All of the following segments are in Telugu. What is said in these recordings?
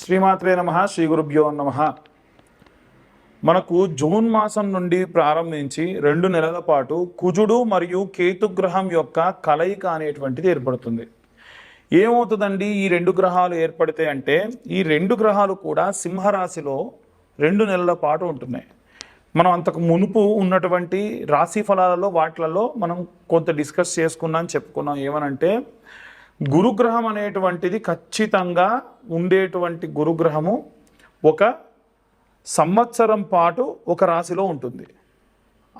శ్రీమాత్రే నమ శ్రీ గురుభ్యో నమ. మనకు జూన్ మాసం నుండి ప్రారంభించి రెండు నెలల పాటు కుజుడు మరియు కేతుగ్రహం యొక్క కలయిక అనేటువంటిది ఏర్పడుతుంది. ఏమవుతుందండి? ఈ రెండు గ్రహాలు ఏర్పడితే అంటే ఈ రెండు గ్రహాలు కూడా సింహరాశిలో రెండు నెలల పాటు ఉంటున్నాయి. మనం అంతకు మునుపు ఉన్నటువంటి రాశి ఫలాలలో వాటిలలో మనం కొంత డిస్కస్ చేసుకున్నాం చెప్పుకున్నాం ఏమనంటే గురుగ్రహం అనేటువంటిది ఖచ్చితంగా ఉండేటువంటి గురుగ్రహము ఒక సంవత్సరం పాటు ఒక రాశిలో ఉంటుంది.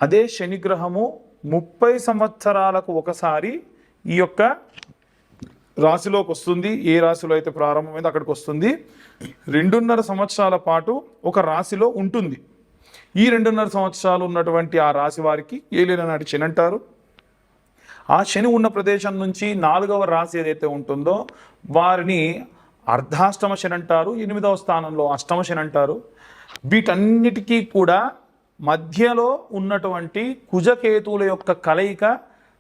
అదే శనిగ్రహము ముప్పై సంవత్సరాలకు ఒకసారి ఈ యొక్క రాశిలోకి వస్తుంది. ఏ రాశిలో అయితే ప్రారంభమైందో అక్కడికి వస్తుంది. రెండున్నర సంవత్సరాల పాటు ఒక రాశిలో ఉంటుంది. ఈ రెండున్నర సంవత్సరాలు ఉన్నటువంటి ఆ రాశి వారికి ఏలిన నాటి శని అంటారు. ఆ శని ఉన్న ప్రదేశం నుంచి నాలుగవ రాశి ఏదైతే ఉంటుందో వారిని అర్ధాష్టమ శని అంటారు ఎనిమిదవ స్థానంలో అష్టమ శని అంటారు. వీటన్నిటికీ కూడా మధ్యలో ఉన్నటువంటి కుజకేతువుల యొక్క కలయిక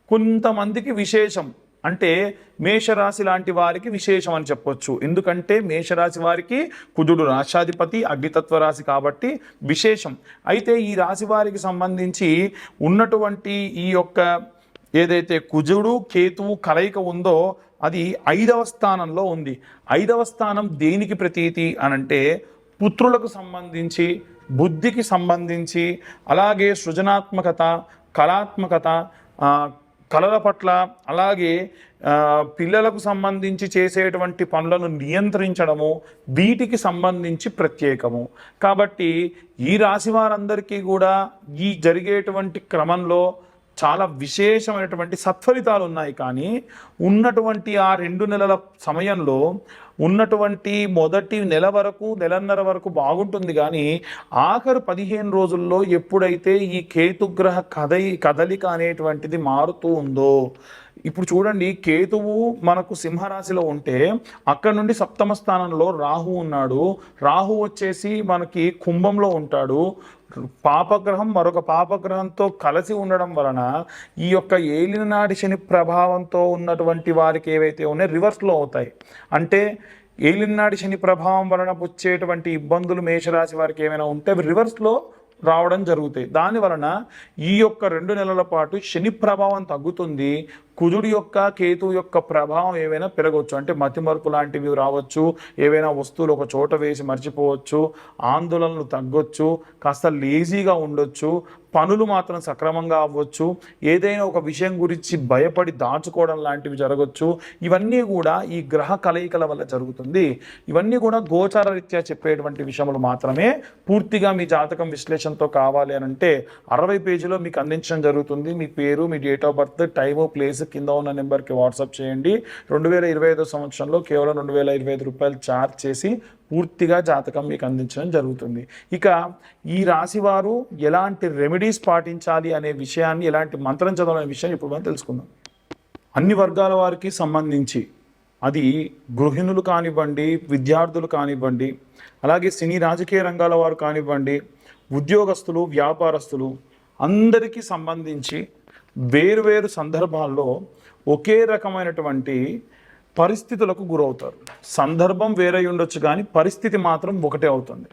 కొంతమందికి విశేషం. అంటే మేషరాశి లాంటి వారికి విశేషం అని చెప్పొచ్చు. ఎందుకంటే మేషరాశి వారికి కుజుడు రాశాధిపతి అగ్నితత్వ రాశి కాబట్టి విశేషం. అయితే ఈ రాశి వారికి సంబంధించి ఉన్నటువంటి ఈ యొక్క ఏదైతే కుజుడు కేతువు కలయిక ఉందో అది ఐదవ స్థానంలో ఉంది. ఐదవ స్థానం దేనికి ప్రతీతి అనంటే పుత్రులకు సంబంధించి బుద్ధికి సంబంధించి అలాగే సృజనాత్మకత కళాత్మకత కళల పట్ల అలాగే పిల్లలకు సంబంధించి చేసేటువంటి పనులను నియంత్రించడము వీటికి సంబంధించి ప్రత్యేకము. కాబట్టి ఈ రాశి వారందరికీ కూడా ఈ జరిగేటువంటి క్రమంలో చాలా విశేషమైనటువంటి సత్ఫలితాలు ఉన్నాయి కానీ ఉన్నటువంటి ఆ రెండు నెలల సమయంలో ఉన్నటువంటి మొదటి నెల వరకు నెలన్నర వరకు బాగుంటుంది కానీ ఆఖరు పదిహేను రోజుల్లో ఎప్పుడైతే ఈ కేతుగ్రహ కదయి కదలిక అనేటువంటిది మారుతూ ఉందో ఇప్పుడు చూడండి కేతువు మనకు సింహరాశిలో ఉంటే అక్కడ నుండి సప్తమ స్థానంలో రాహు ఉన్నాడు. రాహు వచ్చేసి మనకి కుంభంలో ఉంటాడు. పాపగ్రహం మరొక పాపగ్రహంతో కలిసి ఉండడం వలన ఈ యొక్క ఏలినాటి శని ప్రభావంతో ఉన్నటువంటి వారికి ఏవైతే ఉన్నాయో రివర్స్లో అవుతాయి. అంటే ఏలినాటి శని ప్రభావం వలన వచ్చేటువంటి ఇబ్బందులు మేషరాశి వారికి ఏమైనా ఉంటే అవి రివర్స్లో రావడం జరుగుతాయి. దాని వలన ఈ యొక్క రెండు నెలల పాటు శని ప్రభావం తగ్గుతుంది. కుజుడి యొక్క కేతు యొక్క ప్రభావం ఏవైనా పెరగవచ్చు. అంటే మతిమరుపు లాంటివి రావచ్చు. ఏవైనా వస్తువులు ఒక చోట వేసి మర్చిపోవచ్చు. ఆందోళనలు తగ్గొచ్చు. కాస్త లేజీగా ఉండొచ్చు. పనులు మాత్రం సక్రమంగా అవ్వచ్చు. ఏదైనా ఒక విషయం గురించి భయపడి దాచుకోవడం లాంటివి జరగచ్చు. ఇవన్నీ కూడా ఈ గ్రహ కలయికల వల్ల జరుగుతుంది. ఇవన్నీ కూడా గోచార రీత్యా చెప్పేటువంటి విషయములు మాత్రమే పూర్తిగా మీ జాతకం విశ్లేషణతో కావాలి అని అంటే అరవై పేజీలో మీకు అందించడం జరుగుతుంది. మీ పేరు మీ date of birth time place కింద ఉన్న నెంబర్కి వాట్సాప్ చేయండి. రెండు వేల ఇరవై ఐదో సంవత్సరంలో కేవలం రెండు వేల ఇరవై ఐదు రూపాయలు ఛార్జ్ చేసి పూర్తిగా జాతకం మీకు అందించడం జరుగుతుంది. ఇక ఈ రాశి వారు ఎలాంటి రెమెడీస్ పాటించాలి అనే విషయాన్ని ఎలాంటి మంత్రం చదవాలనే విషయాన్ని ఇప్పుడు మనం తెలుసుకుందాం. అన్ని వర్గాల వారికి సంబంధించి అది గృహిణులు కానివ్వండి విద్యార్థులు కానివ్వండి అలాగే సినీ రాజకీయ రంగాల వారు కానివ్వండి ఉద్యోగస్తులు వ్యాపారస్తులు అందరికీ సంబంధించి వేరువేరు సందర్భాల్లో ఒకే రకమైనటువంటి పరిస్థితులకు గురవుతారు. సందర్భం వేరే ఉండొచ్చు కానీ పరిస్థితి మాత్రం ఒకటే అవుతుంది.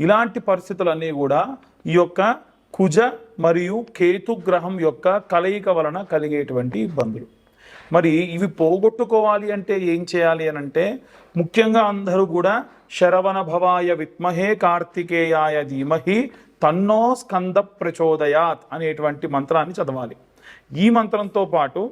ఇలాంటి పరిస్థితులన్నీ కూడా ఈ యొక్క కుజ మరియు కేతు గ్రహం యొక్క కలయిక వలన కలిగేటువంటి ఇబ్బందులు. మరి ఇవి పోగొట్టుకోవాలి అంటే ఏం చేయాలి అని అంటే ముఖ్యంగా అందరూ కూడా శరవణ భవాయ విత్మహే కార్తికేయాయ ధీమహి తన్నో స్కంద ప్రచోదయాత్ అనేటువంటి మంత్రాన్ని చదవాలి. ఈ మంత్రంతో పాటు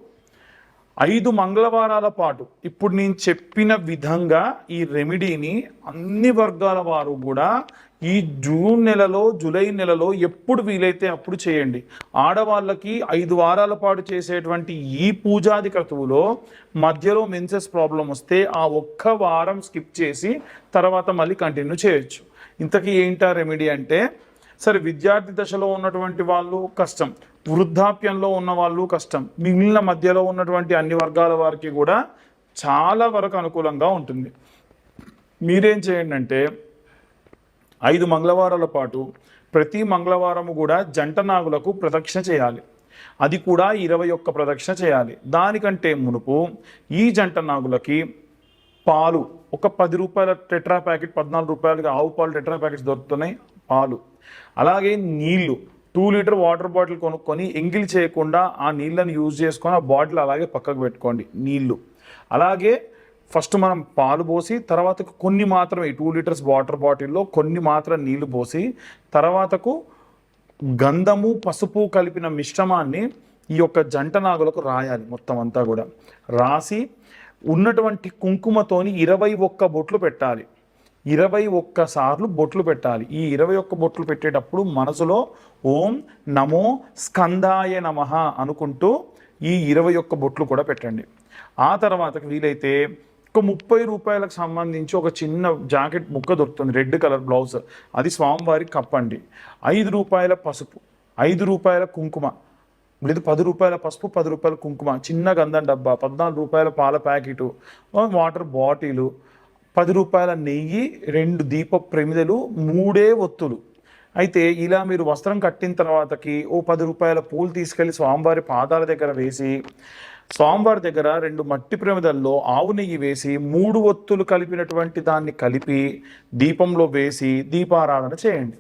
ఐదు మంగళవారాల పాటు ఇప్పుడు నేను చెప్పిన విధంగా ఈ రెమెడీని అన్ని వర్గాల వారు కూడా ఈ జూన్ నెలలో జూలై నెలలో ఎప్పుడు వీలైతే అప్పుడు చేయండి. ఆడవాళ్ళకి ఐదు వారాల పాటు చేసేటువంటి ఈ పూజాది క్రతువులో మధ్యలో మెన్సెస్ ప్రాబ్లం వస్తే ఆ ఒక్క వారం స్కిప్ చేసి తర్వాత మళ్ళీ కంటిన్యూ చేయొచ్చు. ఇంతకీ ఏంటా రెమెడీ అంటే సరే విద్యార్థి దశలో ఉన్నటువంటి వాళ్ళు కష్టం. వృద్ధాప్యంలో ఉన్న వాళ్ళు కష్టం. మిగిలిన మధ్యలో ఉన్నటువంటి అన్ని వర్గాల వారికి కూడా చాలా వరకు అనుకూలంగా ఉంటుంది. మీరేం చేయండి అంటే ఐదు మంగళవారాల పాటు ప్రతి మంగళవారము కూడా జంట నాగులకు ప్రదక్షిణ చేయాలి. అది కూడా ఇరవై ఒక్క ప్రదక్షిణ చేయాలి. దానికంటే మునుపు ఈ జంట నాగులకి పాలు ఒక పది రూపాయల టెట్రా ప్యాకెట్ పద్నాలుగు రూపాయలకి ఆవు పాలు టెట్రా ప్యాకెట్స్ దొరుకుతున్నాయి పాలు. అలాగే నీళ్ళు టూ లీటర్ వాటర్ బాటిల్ కొనుక్కొని ఎంగిల్ చేయకుండా ఆ నీళ్ళని యూజ్ చేసుకొని ఆ బాటిల్ అలాగే పక్కకు పెట్టుకోండి నీళ్ళు అలాగే ఫస్ట్ మనం పాలు పోసి తర్వాత కొన్ని మాత్రమే టూ లీటర్స్ వాటర్ బాటిల్లో కొన్ని మాత్రం నీళ్ళు పోసి తర్వాతకు గంధము పసుపు కలిపిన మిశ్రమాన్ని ఈ యొక్క జంట నాగులకు రాయాలి మొత్తం అంతా కూడా. రాసి ఉన్నటువంటి కుంకుమతోని ఇరవై ఒక్క బొట్లు పెట్టాలి. ఇరవై ఒక్క సార్లు బొట్లు పెట్టాలి. ఈ ఇరవై ఒక్క బొట్లు పెట్టేటప్పుడు మనసులో ఓం నమో స్కందాయ నమః అనుకుంటూ ఈ ఇరవై ఒక్క బొట్లు కూడా పెట్టండి. ఆ తర్వాత వీలైతే ఒక ముప్పై రూపాయలకు సంబంధించి ఒక చిన్న జాకెట్ ముక్క దొరుకుతుంది రెడ్ కలర్ బ్లౌజ్. అది స్వామివారికి కప్పండి. ఐదు రూపాయల పసుపు ఐదు రూపాయల కుంకుమ లేదు పది రూపాయల పసుపు పది రూపాయల కుంకుమ చిన్న గంధం డబ్బా పద్నాలుగు రూపాయల పాల ప్యాకెటు వాటర్ బాటిలు పది రూపాయల నెయ్యి రెండు దీప ప్రమిదలు మూడే ఒత్తులు. అయితే ఇలా మీరు వస్త్రం కట్టిన తర్వాతకి ఓ పది రూపాయల పూలు తీసుకెళ్ళి స్వామివారి పాదాల దగ్గర వేసి స్వామివారి దగ్గర రెండు మట్టి ప్రమిదల్లో ఆవు నెయ్యి వేసి మూడు ఒత్తులు కలిపినటువంటి దాన్ని కలిపి దీపంలో వేసి దీపారాధన చేయండి.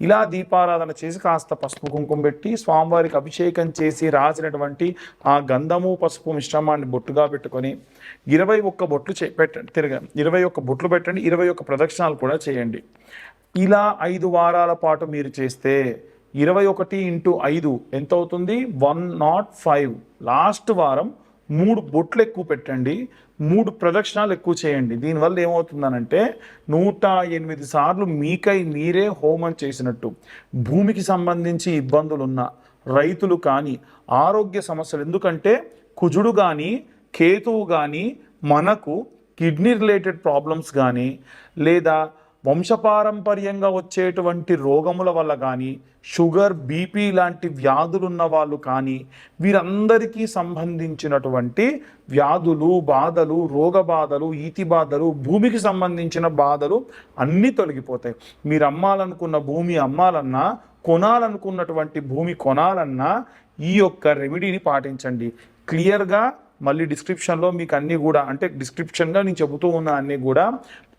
ఇలా దీపారాధన చేసి కాస్త పసుపు కుంకుమ పెట్టి స్వామివారికి అభిషేకం చేసి రాసినటువంటి ఆ గంధము పసుపు మిశ్రమాన్ని బొట్టుగా పెట్టుకొని ఇరవై ఒక్క బొట్లు చే పెట్టండి తిరగ ఇరవై ఒక్క బొట్లు పెట్టండి ఇరవై ఒక్క ప్రదక్షిణాలు కూడా చేయండి. ఇలా ఐదు వారాల పాటు మీరు చేస్తే ఇరవై ఒకటి ఇంటూ ఐదు ఎంత అవుతుంది వన్ నాట్ ఫైవ్. లాస్ట్ వారం మూడు బొట్లు ఎక్కువ పెట్టండి మూడు ప్రదక్షిణాలు ఎక్కువ చేయండి. దీనివల్ల ఏమవుతుందనంటే నూట ఎనిమిది సార్లు మీకై మీరే హోమం చేసినట్టు భూమికి సంబంధించి ఇబ్బందులు ఉన్న రైతులు కానీ ఆరోగ్య సమస్యలు. ఎందుకంటే కుజుడు కానీ కేతువు కానీ మనకు కిడ్నీ రిలేటెడ్ ప్రాబ్లమ్స్ కానీ లేదా వంశపారంపర్యంగా వచ్చేటువంటి రోగముల వల్ల కానీ షుగర్ బీపీ లాంటి వ్యాధులున్న వాళ్ళు కానీ వీరందరికీ సంబంధించినటువంటి వ్యాధులు బాధలు రోగ బాధలు ఈతి బాధలు భూమికి సంబంధించిన బాధలు అన్నీ తొలగిపోతాయి. మీరు అమ్మాలనుకున్న భూమి అమ్మాలన్నా కొనాలనుకున్నటువంటి భూమి కొనాలన్నా ఈ యొక్క రెమెడీని పాటించండి. క్లియర్గా మళ్ళీ డిస్క్రిప్షన్లో మీకు అన్నీ కూడా అంటే డిస్క్రిప్షన్గా నేను చెబుతూ ఉన్న అన్నీ కూడా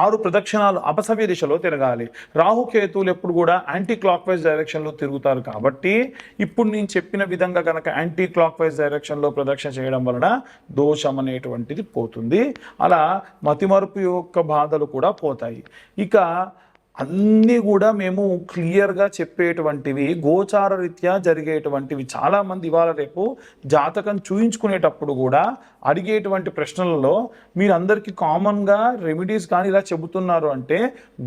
ఆరు ప్రదక్షిణాలు అపసవ్య దిశలో తిరగాలి. రాహుకేతువులు ఎప్పుడు కూడా యాంటీ క్లాక్ వైజ్ డైరెక్షన్లో తిరుగుతారు కాబట్టి ఇప్పుడు నేను చెప్పిన విధంగా కనుక యాంటీ క్లాక్ వైజ్ డైరెక్షన్లో ప్రదక్షిణ చేయడం వలన దోషం అనేటువంటిది పోతుంది. అలా మతిమరుపు యొక్క బాధలు కూడా పోతాయి. ఇక అన్నీ కూడా మేము క్లియర్గా చెప్పేటువంటివి గోచార రీత్యా జరిగేటువంటివి చాలామంది ఇవాళ రేపు జాతకం చూయించుకునేటప్పుడు కూడా అడిగేటువంటి ప్రశ్నలలో మీరు అందరికీ కామన్గా రెమెడీస్ కానీ ఇలా చెబుతున్నారు అంటే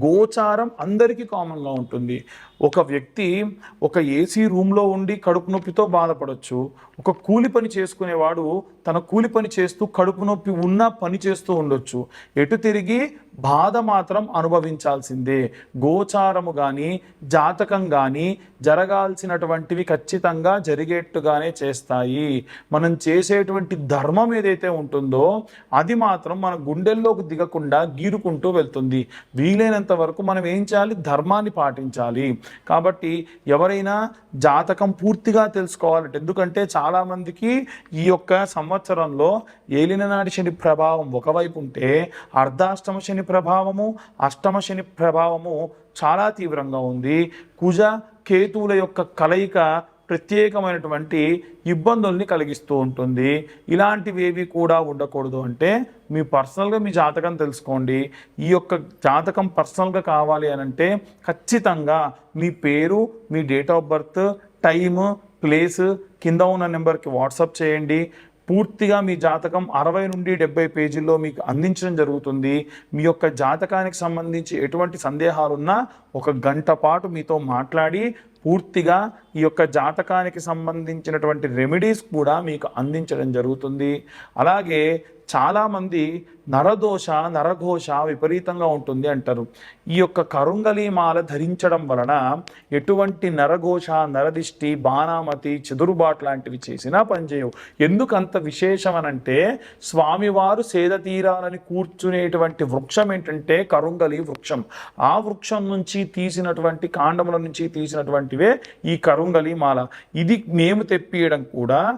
గోచారం అందరికీ కామన్గా ఉంటుంది. ఒక వ్యక్తి ఒక ఏసీ రూమ్లో ఉండి కడుపు నొప్పితో బాధపడవచ్చు ఒక కూలి పని చేసుకునేవాడు తన కూలి పని చేస్తూ కడుపు నొప్పి ఉన్న పని చేస్తూ ఉండొచ్చు. ఎటు తిరిగి బాధ మాత్రం అనుభవించాల్సిందే. గోచారము కానీ జాతకం కానీ జరగాల్సినటువంటివి ఖచ్చితంగా జరిగేట్టుగానే చేస్తాయి. మనం చేసేటువంటి ధర్మం ఏదైతే ఉంటుందో అది మాత్రం మన గుండెల్లోకి దిగకుండా గీరుకుంటూ వెళ్తుంది. వీలైనంత వరకు మనం ఏం చేయాలి? ధర్మాన్ని పాటించాలి. కాబట్టి ఎవరైనా జాతకం పూర్తిగా తెలుసుకోవాలంటే ఎందుకంటే చాలామందికి ఈ యొక్క సంవత్సరంలో ఏలిననాటి శని ప్రభావం ఒకవైపు ఉంటే అర్ధాష్టమ శని ప్రభావము అష్టమ శని ప్రభావము చాలా తీవ్రంగా ఉంది. కుజ కేతువుల యొక్క కలయిక ప్రత్యేకమైనటువంటి ఇబ్బందుల్ని కలిగిస్తూ ఉంటుంది. ఇలాంటివేవి కూడా ఉండకూడదు అంటే మీ పర్సనల్గా మీ జాతకం తెలుసుకోండి. ఈ యొక్క జాతకం పర్సనల్గా కావాలి అని అంటే ఖచ్చితంగా మీ పేరు మీ date of birth time place కింద ఉన్న నెంబర్కి వాట్సాప్ చేయండి. పూర్తిగా మీ జాతకం అరవై నుండి డెబ్బై పేజీల్లో మీకు అందించడం జరుగుతుంది. మీ యొక్క జాతకానికి సంబంధించి ఎటువంటి సందేహాలున్నా ఒక గంట పాటు మీతో మాట్లాడి పూర్తిగా ఈ యొక్క జాతకానికి సంబంధించినటువంటి రెమెడీస్ కూడా మీకు అందించడం జరుగుతుంది. అలాగే చాలామంది నరదోష నరఘోష విపరీతంగా ఉంటుంది అంటారు. ఈ యొక్క కరుంగలి మాల ధరించడం వలన ఎటువంటి నరఘోష నరదిష్టి బాణామతి చెదురుబాటు లాంటివి చేసినా పనిచేయవు. ఎందుకు అంత విశేషం స్వామివారు సేద తీరాలని కూర్చునేటువంటి వృక్షం ఏంటంటే కరుంగలి వృక్షం. ఆ వృక్షం నుంచి తీసినటువంటి కాండముల నుంచి తీసినటువంటివే ఈ కరుంగలి మాల ఇది మేము తెప్పియడం కూడా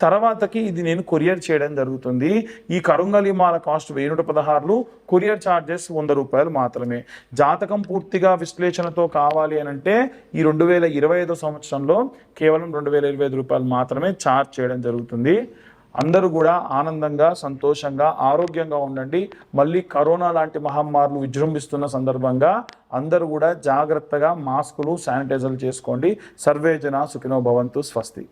తర్వాతకి ఇది నేను కొరియర్ చేయడం జరుగుతుంది. ఈ కరుంగలిమాల కాస్ట్ వెయ్యి నూట పదహారులు కొరియర్ ఛార్జెస్ వంద రూపాయలు మాత్రమే. జాతకం పూర్తిగా విశ్లేషణతో కావాలి అని అంటే ఈ రెండు వేల ఇరవై ఐదో సంవత్సరంలో కేవలం రెండు వేల ఇరవై ఐదు రూపాయలు మాత్రమే ఛార్జ్ చేయడం జరుగుతుంది. అందరూ కూడా ఆనందంగా సంతోషంగా ఆరోగ్యంగా ఉండండి. మళ్ళీ కరోనా లాంటి మహమ్మారులు విజృంభిస్తున్న సందర్భంగా అందరూ కూడా జాగ్రత్తగా మాస్కులు శానిటైజర్లు చేసుకోండి. సర్వేజన సుఖినో భవంతు స్వస్తి.